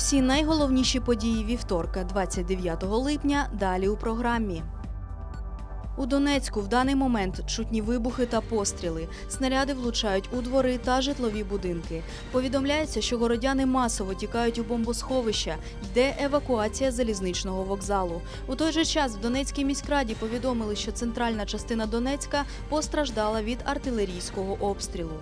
Усі найголовніші події вівторка, 29 липня, далі у програмі. У Донецьку в даний момент чутні вибухи та постріли. Снаряди влучають у двори та житлові будинки. Повідомляється, що городяни масово тікають у бомбосховища. Йде евакуація залізничного вокзалу. У той же час в Донецькій міськраді повідомили, що центральна частина Донецька постраждала від артилерійського обстрілу.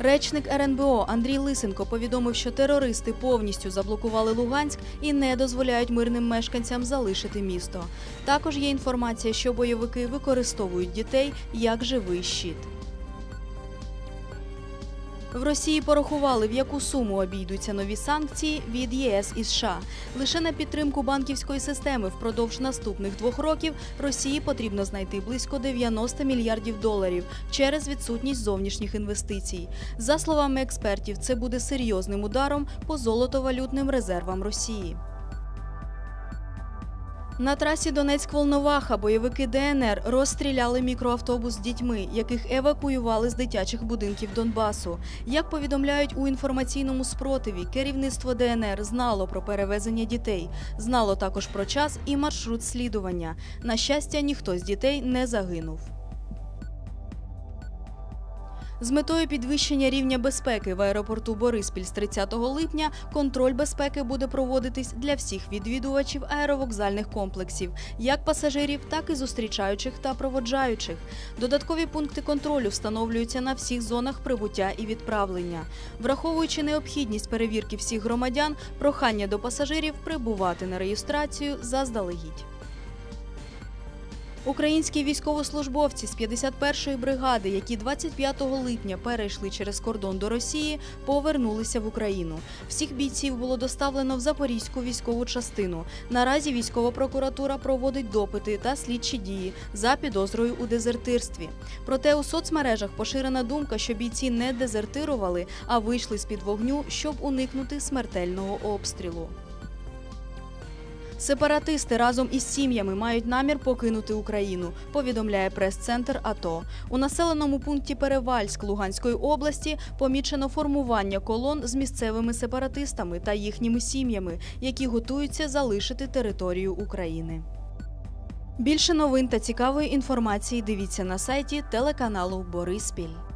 Речник РНБО Андрій Лисенко повідомив, що терористи повністю заблокували Луганськ і не дозволяють мирним мешканцям залишити місто. Також є інформація, що бойовики використовують дітей як живий щит. В Росії порахували, в яку суму обійдуться нові санкції від ЄС і США. Лише на підтримку банківської системи впродовж наступних двох років Росії потрібно знайти близько 90 мільярдів доларів через відсутність зовнішніх інвестицій. За словами експертів, це буде серйозним ударом по золотовалютним резервам Росії. На трасі Донецьк-Волноваха бойовики ДНР розстріляли мікроавтобус з дітьми, яких евакуювали з дитячих будинків Донбасу. Як повідомляють у інформаційному спротиві, керівництво ДНР знало про перевезення дітей, знало також про час і маршрут слідування. На щастя, ніхто з дітей не загинув. З метою підвищення рівня безпеки в аеропорту Бориспіль з 30 липня контроль безпеки буде проводитись для всіх відвідувачів аеровокзальних комплексів, як пасажирів, так і зустрічаючих та проводжаючих. Додаткові пункти контролю встановлюються на всіх зонах прибуття і відправлення. Враховуючи необхідність перевірки всіх громадян, прохання до пасажирів прибувати на реєстрацію заздалегідь. Українські військовослужбовці з 51-ї бригади, які 25 липня перейшли через кордон до Росії, повернулися в Україну. Всіх бійців було доставлено в Запорізьку військову частину. Наразі військова прокуратура проводить допити та слідчі дії за підозрою у дезертирстві. Проте у соцмережах поширена думка, що бійці не дезертирували, а вийшли з під вогню, щоб уникнути смертельного обстрілу. Сепаратисти разом із сім'ями мають намір покинути Україну, повідомляє прес-центр АТО. У населеному пункті Перевальськ Луганської області помічено формування колон з місцевими сепаратистами та їхніми сім'ями, які готуються залишити територію України. Більше новин та цікавої інформації дивіться на сайті телеканалу Бориспіль.